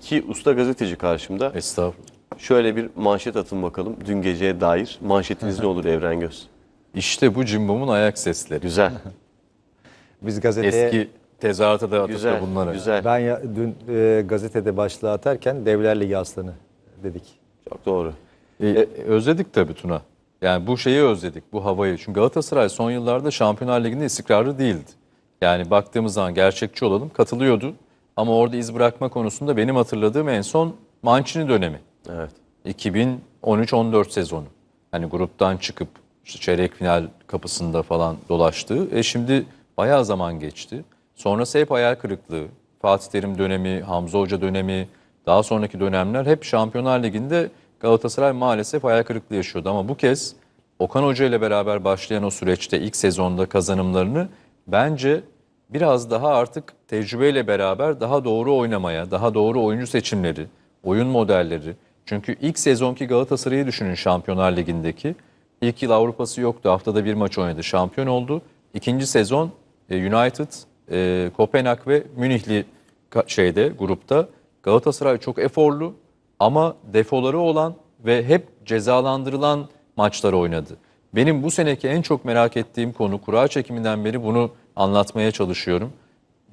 iki usta gazeteci karşımda. Estağfurullah. Şöyle bir manşet atın bakalım dün geceye dair. Manşetiniz ne olur Evren Göz? İşte bu Cimbom'un ayak sesleri. Güzel, Biz gazeteye Eski tezahürata da atıp da güzel, bunlara. güzel. ben ya, dün e, gazetede başlığı atarken Devler Ligi aslanı dedik. Çok doğru. E, özledik tabii Tuna. Yani bu şeyi özledik, bu havayı. Çünkü Galatasaray son yıllarda Şampiyonlar Ligi'nde istikrarlı değildi. Yani baktığımız zaman gerçekçi olalım, katılıyordu. Ama orada iz bırakma konusunda benim hatırladığım en son Mancini dönemi. Evet. 2013-14 sezonu. Hani gruptan çıkıp işte çeyrek final kapısında falan dolaştığı. E şimdi bayağı zaman geçti. Sonrası hep hayal kırıklığı. Fatih Terim dönemi, Hamza Hoca dönemi, daha sonraki dönemler hep Şampiyonlar Ligi'nde Galatasaray maalesef hayal kırıklığı yaşıyordu. Ama bu kez Okan Hoca ile beraber başlayan o süreçte ilk sezonda kazanımlarını bence biraz daha artık tecrübeyle beraber daha doğru oynamaya, daha doğru oyuncu seçimleri, oyun modelleri. Çünkü ilk sezonki Galatasaray'ı düşünün Şampiyonlar Ligi'ndeki. İlk yıl Avrupa'sı yoktu. Haftada bir maç oynadı. Şampiyon oldu. İkinci sezon e, United, e, Kopenhag ve Münihli şeyde grupta Galatasaray çok eforlu ama defoları olan ve hep cezalandırılan maçlar oynadı. Benim bu seneki en çok merak ettiğim konu kura çekiminden beri bunu anlatmaya çalışıyorum.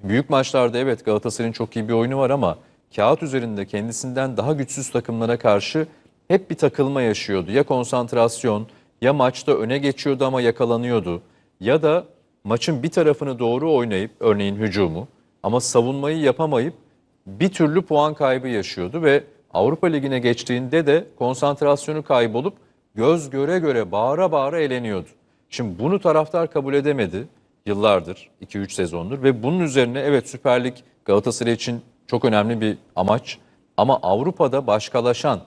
Büyük maçlarda evet Galatasaray'ın çok iyi bir oyunu var ama kağıt üzerinde kendisinden daha güçsüz takımlara karşı hep bir takılma yaşıyordu. Ya konsantrasyon ya maçta öne geçiyordu ama yakalanıyordu. Ya da maçın bir tarafını doğru oynayıp örneğin hücumu ama savunmayı yapamayıp bir türlü puan kaybı yaşıyordu ve Avrupa Ligi'ne geçtiğinde de konsantrasyonu kaybolup göz göre göre bağıra bağıra eğleniyordu. Şimdi bunu taraftar kabul edemedi yıllardır, 2-3 sezondur ve bunun üzerine evet Süper Lig Galatasaray için çok önemli bir amaç ama Avrupa'da başkalaşan,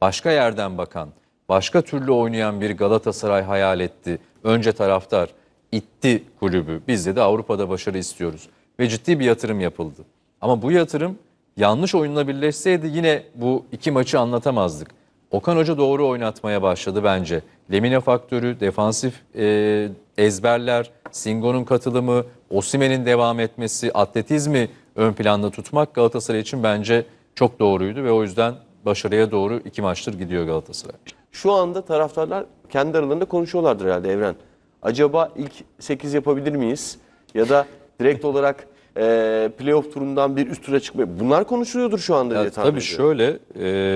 başka yerden bakan, başka türlü oynayan bir Galatasaray hayal etti. Önce taraftar itti kulübü. Biz de, Avrupa'da başarı istiyoruz ve ciddi bir yatırım yapıldı. Ama bu yatırım yanlış oyunla birleşseydi yine bu iki maçı anlatamazdık. Okan Hoca doğru oynatmaya başladı bence. Lemine faktörü, defansif e, ezberler, Singo'nun katılımı, Osimen'in devam etmesi, atletizmi ön planda tutmak Galatasaray için bence çok doğruydu ve o yüzden başarıya doğru iki maçtır gidiyor Galatasaray. Şu anda taraftarlar kendi aralarında konuşuyorlardır herhalde Evren. Acaba ilk 8 yapabilir miyiz? Ya da direkt olarak e, playoff turundan bir üst tura çıkmayı. Bunlar konuşuluyordur şu anda diye Ya, tahmin tabii ediyorum. şöyle,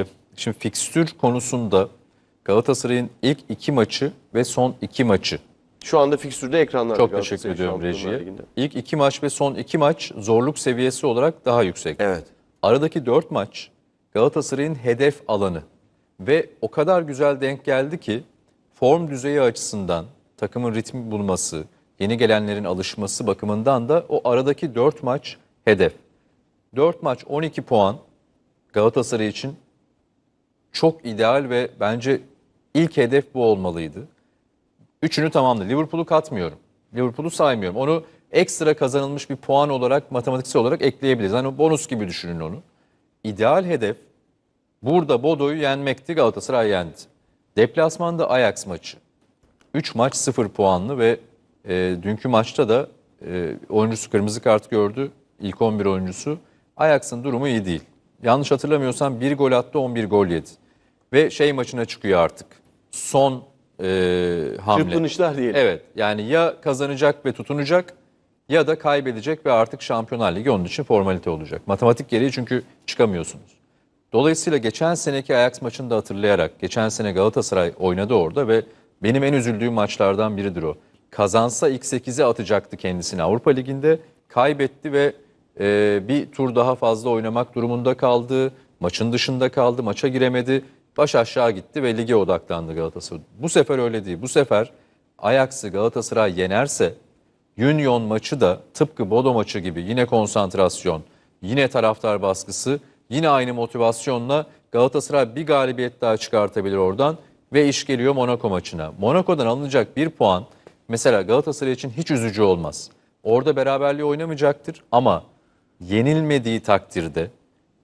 e, şimdi fikstür konusunda Galatasaray'ın ilk iki maçı ve son iki maçı Şu anda fikstürde ekranlarda. Çok teşekkür ediyorum rejiye. İlk iki maç ve son iki maç zorluk seviyesi olarak daha yüksek. Evet. Aradaki dört maç Galatasaray'ın hedef alanı ve o kadar güzel denk geldi ki form düzeyi açısından takımın ritmi bulması, yeni gelenlerin alışması bakımından da o aradaki dört maç hedef. Dört maç 12 puan Galatasaray için çok ideal ve bence ilk hedef bu olmalıydı. Üçünü tamamladı. Liverpool'u katmıyorum. Liverpool'u saymıyorum. Onu ekstra kazanılmış bir puan olarak matematiksel olarak ekleyebiliriz. Hani bonus gibi düşünün onu. İdeal hedef burada Bodo'yu yenmekti. Galatasaray yendi. Deplasmanda Ajax maçı. 3 maç 0 puanlı ve e, dünkü maçta da e, oyuncusu kırmızı kart gördü. İlk 11 oyuncusu. Ajax'ın durumu iyi değil. Yanlış hatırlamıyorsam 1 gol attı 11 gol yedi. Ve şey maçına çıkıyor artık. Son e, hamle. Çırpınışlar diyelim. Evet yani ya kazanacak ve tutunacak ya da kaybedecek ve artık Şampiyonlar Ligi onun için formalite olacak. Matematik gereği çünkü çıkamıyorsunuz. Dolayısıyla geçen seneki Ajax maçını da hatırlayarak geçen sene Galatasaray oynadı orada ve benim en üzüldüğüm maçlardan biridir o. Kazansa ilk 8'e atacaktı kendisini Avrupa Ligi'nde kaybetti ve e, bir tur daha fazla oynamak durumunda kaldı. Maçın dışında kaldı, maça giremedi. Baş aşağı gitti ve lige odaklandı Galatasaray. Bu sefer öyle değil. Bu sefer Ajax'ı Galatasaray yenerse Union maçı da tıpkı Bodo maçı gibi yine konsantrasyon, yine taraftar baskısı, yine aynı motivasyonla Galatasaray bir galibiyet daha çıkartabilir oradan ve iş geliyor Monaco maçına. Monaco'dan alınacak bir puan mesela Galatasaray için hiç üzücü olmaz. Orada beraberliği oynamayacaktır ama yenilmediği takdirde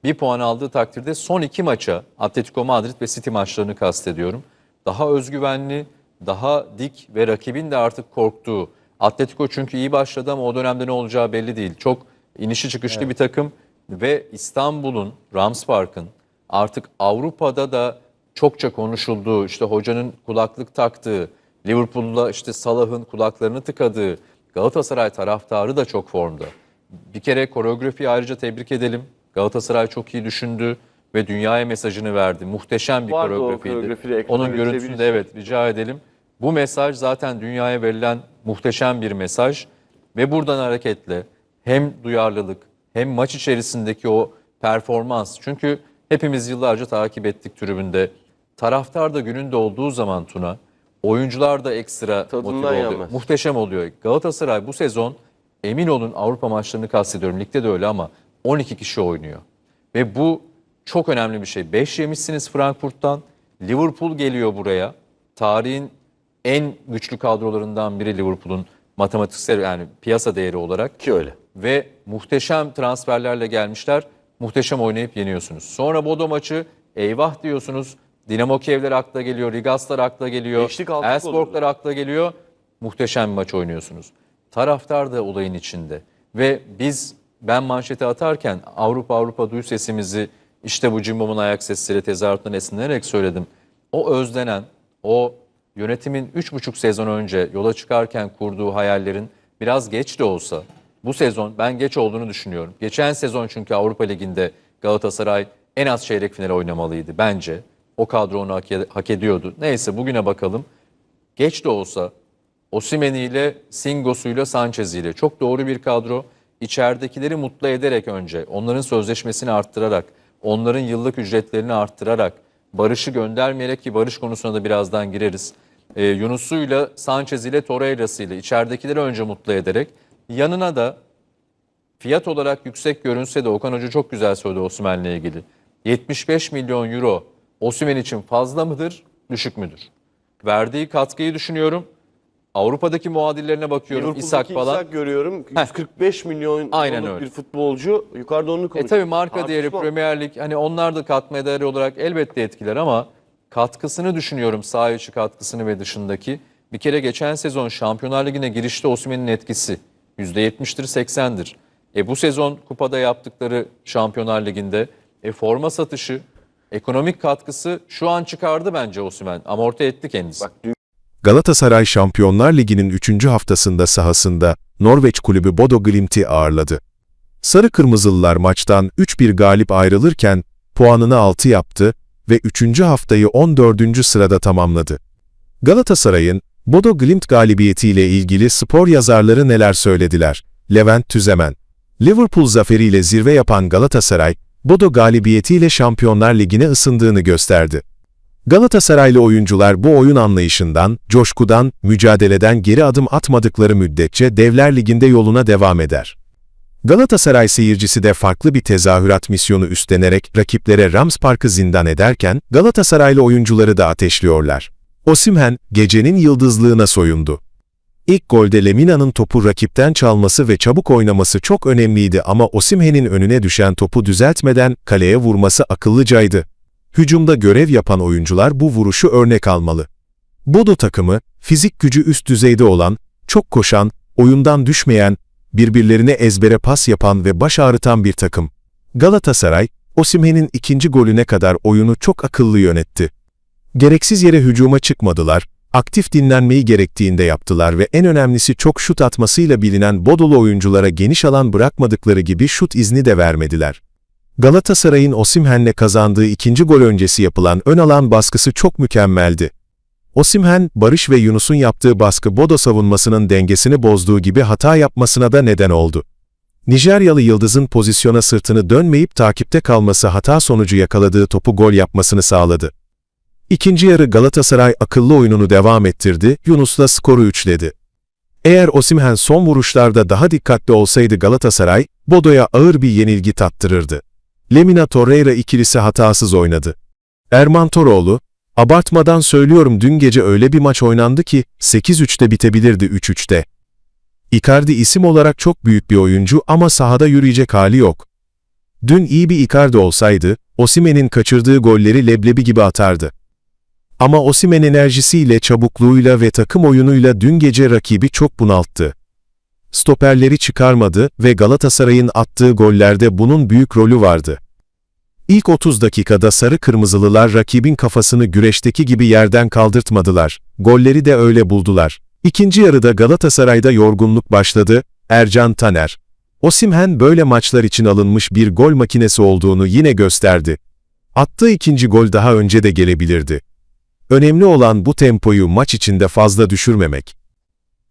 bir puan aldığı takdirde son iki maça Atletico Madrid ve City maçlarını kastediyorum. Daha özgüvenli, daha dik ve rakibin de artık korktuğu. Atletico çünkü iyi başladı ama o dönemde ne olacağı belli değil. Çok inişi çıkışlı bir takım. Ve İstanbul'un, Rams Park'ın artık Avrupa'da da çokça konuşulduğu, işte hocanın kulaklık taktığı, Liverpool'da işte Salah'ın kulaklarını tıkadığı, Galatasaray taraftarı da çok formda. Bir kere koreografiyi ayrıca tebrik edelim. Galatasaray çok iyi düşündü ve dünyaya mesajını verdi. Muhteşem bir Vardı koreografiydi. Onun görüntüsünü de evet rica edelim. Bu mesaj zaten dünyaya verilen muhteşem bir mesaj ve buradan hareketle hem duyarlılık hem maç içerisindeki o performans. Çünkü hepimiz yıllarca takip ettik tribünde. Taraftar da gününde olduğu zaman Tuna, oyuncular da ekstra Tadından motive oluyor. yenmez. Muhteşem oluyor. Galatasaray bu sezon emin olun Avrupa maçlarını kastediyorum. Ligde de öyle ama 12 kişi oynuyor. Ve bu çok önemli bir şey. 5 yemişsiniz Frankfurt'tan. Liverpool geliyor buraya. Tarihin en güçlü kadrolarından biri Liverpool'un matematiksel yani piyasa değeri olarak Ki öyle. ve muhteşem transferlerle gelmişler. Muhteşem oynayıp yeniyorsunuz. Sonra Bodo maçı eyvah diyorsunuz. Dinamo Kiev'ler akla geliyor, Rigaslar akla geliyor, Elfsborg'lar akla geliyor. Muhteşem bir maç oynuyorsunuz. Taraftar da olayın içinde. Ve biz ben manşeti atarken Avrupa Avrupa duy sesimizi işte bu Cimbom'un ayak sesleri tezahüratından esinlenerek söyledim. O özlenen, o yönetimin 3,5 sezon önce yola çıkarken kurduğu hayallerin biraz geç de olsa bu sezon ben geç olduğunu düşünüyorum. Geçen sezon çünkü Avrupa Ligi'nde Galatasaray en az çeyrek final oynamalıydı bence. O kadro onu hak, ediyordu. Neyse bugüne bakalım. Geç de olsa Osimhen ile Singos'uyla Sanchez'iyle çok doğru bir kadro. İçeridekileri mutlu ederek önce onların sözleşmesini arttırarak, onların yıllık ücretlerini arttırarak, Barış'ı göndermeyerek ki Barış konusuna da birazdan gireriz. Ee, Yunus'uyla, Sanchez ile Torreira'sıyla içeridekileri önce mutlu ederek yanına da fiyat olarak yüksek görünse de Okan Hoca çok güzel söyledi Osimhen'le ilgili. 75 milyon euro Osimhen için fazla mıdır, düşük müdür? Verdiği katkıyı düşünüyorum. Avrupa'daki muadillerine bakıyorum. İshak falan. İshak görüyorum. 145 milyon Aynen öyle. bir futbolcu. Yukarıda onu E konuşuyor. tabi marka değeri Tartışma. Premier Lig hani onlar da katma değeri olarak elbette etkiler ama katkısını düşünüyorum saha içi katkısını ve dışındaki. Bir kere geçen sezon Şampiyonlar Ligi'ne girişte Osimhen'in etkisi %70'tir 80'dir. E bu sezon kupada yaptıkları Şampiyonlar Ligi'nde e forma satışı, ekonomik katkısı şu an çıkardı bence Osimhen. Amorti etti kendisi. Bak Galatasaray Şampiyonlar Ligi'nin 3. haftasında sahasında Norveç kulübü Bodo Glimt'i ağırladı. Sarı Kırmızılılar maçtan 3-1 galip ayrılırken puanını 6 yaptı ve 3. haftayı 14. sırada tamamladı. Galatasaray'ın Bodo Glimt galibiyetiyle ilgili spor yazarları neler söylediler? Levent Tüzemen Liverpool zaferiyle zirve yapan Galatasaray, Bodo galibiyetiyle Şampiyonlar Ligi'ne ısındığını gösterdi. Galatasaraylı oyuncular bu oyun anlayışından, coşkudan, mücadeleden geri adım atmadıkları müddetçe Devler Ligi'nde yoluna devam eder. Galatasaray seyircisi de farklı bir tezahürat misyonu üstlenerek rakiplere Rams Park'ı zindan ederken Galatasaraylı oyuncuları da ateşliyorlar. Osimhen, gecenin yıldızlığına soyundu. İlk golde Lemina'nın topu rakipten çalması ve çabuk oynaması çok önemliydi ama Osimhen'in önüne düşen topu düzeltmeden kaleye vurması akıllıcaydı. Hücumda görev yapan oyuncular bu vuruşu örnek almalı. Bodo takımı, fizik gücü üst düzeyde olan, çok koşan, oyundan düşmeyen, birbirlerine ezbere pas yapan ve baş ağrıtan bir takım. Galatasaray, Osimhen'in ikinci golüne kadar oyunu çok akıllı yönetti. Gereksiz yere hücuma çıkmadılar, aktif dinlenmeyi gerektiğinde yaptılar ve en önemlisi çok şut atmasıyla bilinen Bodolu oyunculara geniş alan bırakmadıkları gibi şut izni de vermediler. Galatasaray'ın Osimhen'le kazandığı ikinci gol öncesi yapılan ön alan baskısı çok mükemmeldi. Osimhen, Barış ve Yunus'un yaptığı baskı Bodo savunmasının dengesini bozduğu gibi hata yapmasına da neden oldu. Nijeryalı Yıldız'ın pozisyona sırtını dönmeyip takipte kalması hata sonucu yakaladığı topu gol yapmasını sağladı. İkinci yarı Galatasaray akıllı oyununu devam ettirdi, Yunus'la skoru üçledi. Eğer Osimhen son vuruşlarda daha dikkatli olsaydı Galatasaray, Bodo'ya ağır bir yenilgi tattırırdı. Lemina Torreira ikilisi hatasız oynadı. Erman Toroğlu, abartmadan söylüyorum dün gece öyle bir maç oynandı ki 8-3'te bitebilirdi 3-3'te. Icardi isim olarak çok büyük bir oyuncu ama sahada yürüyecek hali yok. Dün iyi bir Icardi olsaydı, Osimhen'in kaçırdığı golleri leblebi gibi atardı. Ama Osimhen enerjisiyle, çabukluğuyla ve takım oyunuyla dün gece rakibi çok bunalttı. Stoperleri çıkarmadı ve Galatasaray'ın attığı gollerde bunun büyük rolü vardı. İlk 30 dakikada sarı kırmızılılar rakibin kafasını güreşteki gibi yerden kaldırtmadılar. Golleri de öyle buldular. İkinci yarıda Galatasaray'da yorgunluk başladı. Ercan Taner. Osimhen böyle maçlar için alınmış bir gol makinesi olduğunu yine gösterdi. Attığı ikinci gol daha önce de gelebilirdi. Önemli olan bu tempoyu maç içinde fazla düşürmemek.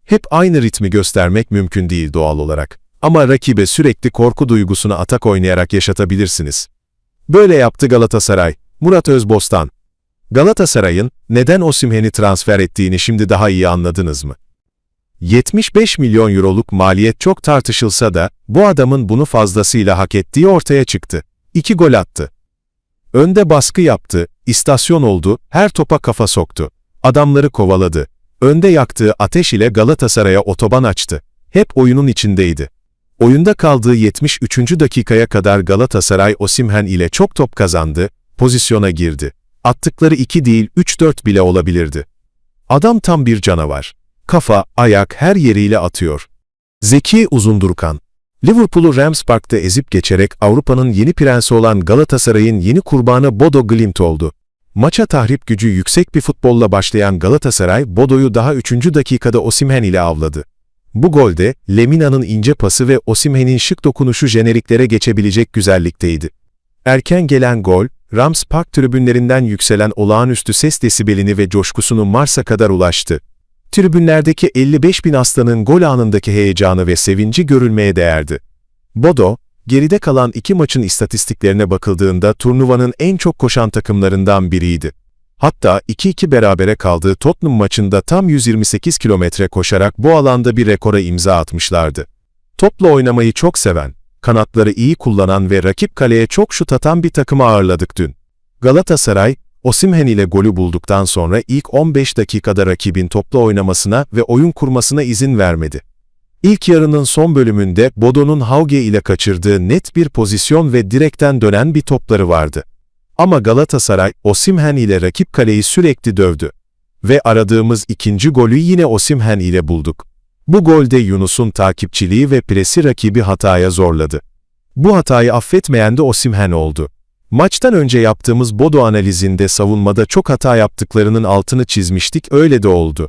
Hep aynı ritmi göstermek mümkün değil doğal olarak. Ama rakibe sürekli korku duygusunu atak oynayarak yaşatabilirsiniz. Böyle yaptı Galatasaray. Murat Özbostan. Galatasaray'ın neden Osimhen'i transfer ettiğini şimdi daha iyi anladınız mı? 75 milyon euroluk maliyet çok tartışılsa da bu adamın bunu fazlasıyla hak ettiği ortaya çıktı. İki gol attı. Önde baskı yaptı, istasyon oldu, her topa kafa soktu. Adamları kovaladı. Önde yaktığı ateş ile Galatasaray'a otoban açtı. Hep oyunun içindeydi. Oyunda kaldığı 73. dakikaya kadar Galatasaray Osimhen ile çok top kazandı, pozisyona girdi. Attıkları 2 değil 3-4 bile olabilirdi. Adam tam bir canavar. Kafa, ayak her yeriyle atıyor. Zeki Uzundurkan Liverpool'u Rams Park'ta ezip geçerek Avrupa'nın yeni prensi olan Galatasaray'ın yeni kurbanı Bodo Glimt oldu. Maça tahrip gücü yüksek bir futbolla başlayan Galatasaray, Bodo'yu daha 3. dakikada Osimhen ile avladı. Bu golde, Lemina'nın ince pası ve Osimhen'in şık dokunuşu jeneriklere geçebilecek güzellikteydi. Erken gelen gol, Rams Park tribünlerinden yükselen olağanüstü ses desibelini ve coşkusunu Mars'a kadar ulaştı. Tribünlerdeki 55 bin aslanın gol anındaki heyecanı ve sevinci görülmeye değerdi. Bodo, geride kalan iki maçın istatistiklerine bakıldığında turnuvanın en çok koşan takımlarından biriydi. Hatta 2-2 berabere kaldığı Tottenham maçında tam 128 kilometre koşarak bu alanda bir rekora imza atmışlardı. Topla oynamayı çok seven, kanatları iyi kullanan ve rakip kaleye çok şut atan bir takımı ağırladık dün. Galatasaray, Osimhen ile golü bulduktan sonra ilk 15 dakikada rakibin topla oynamasına ve oyun kurmasına izin vermedi. İlk yarının son bölümünde Bodo'nun Hauge ile kaçırdığı net bir pozisyon ve direkten dönen bir topları vardı. Ama Galatasaray, Osimhen ile rakip kaleyi sürekli dövdü. Ve aradığımız ikinci golü yine Osimhen ile bulduk. Bu golde Yunus'un takipçiliği ve presi rakibi hataya zorladı. Bu hatayı affetmeyen de Osimhen oldu. Maçtan önce yaptığımız Bodo analizinde savunmada çok hata yaptıklarının altını çizmiştik, öyle de oldu.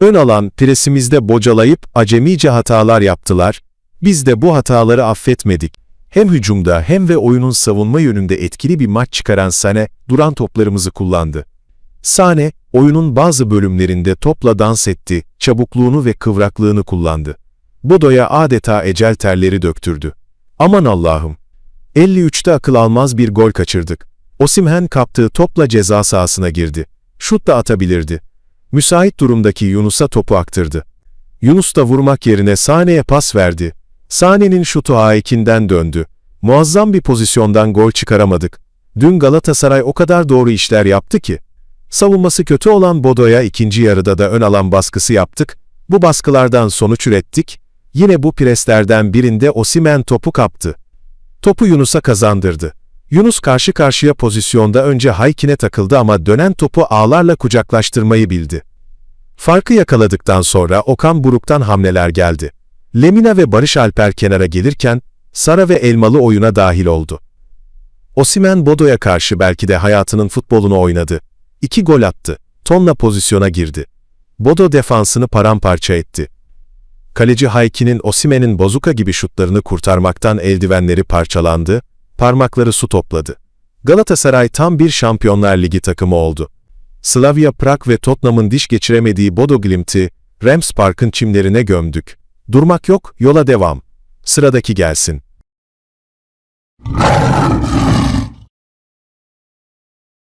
Ön alan presimizde bocalayıp acemice hatalar yaptılar, biz de bu hataları affetmedik. Hem hücumda hem de oyunun savunma yönünde etkili bir maç çıkaran Sane, duran toplarımızı kullandı. Sane, oyunun bazı bölümlerinde topla dans etti, çabukluğunu ve kıvraklığını kullandı. Bodo'ya adeta ecel terleri döktürdü. Aman Allah'ım! 53'te akıl almaz bir gol kaçırdık. Osimhen kaptığı topla ceza sahasına girdi. Şut da atabilirdi. Müsait durumdaki Yunus'a topu aktırdı. Yunus da vurmak yerine Sane'ye pas verdi. Sane'nin şutu Aikin'den döndü. Muazzam bir pozisyondan gol çıkaramadık. Dün Galatasaray o kadar doğru işler yaptı ki. Savunması kötü olan Bodo'ya ikinci yarıda da ön alan baskısı yaptık. Bu baskılardan sonuç ürettik. Yine bu preslerden birinde Osimen topu kaptı. Topu Yunus'a kazandırdı. Yunus karşı karşıya pozisyonda önce Haykin'e takıldı ama dönen topu ağlarla kucaklaştırmayı bildi. Farkı yakaladıktan sonra Okan Buruk'tan hamleler geldi. Lemina ve Barış Alper kenara gelirken, Sara ve Elmalı oyuna dahil oldu. Osimen Bodo'ya karşı belki de hayatının futbolunu oynadı. İki gol attı. Tonla pozisyona girdi. Bodo defansını paramparça etti. Kaleci Hayki'nin Osimen'in bozuka gibi şutlarını kurtarmaktan eldivenleri parçalandı, parmakları su topladı. Galatasaray tam bir Şampiyonlar Ligi takımı oldu. Slavia Prag ve Tottenham'ın diş geçiremediği Bodo Glimt'i, Rams Park'ın çimlerine gömdük. Durmak yok, yola devam. Sıradaki gelsin.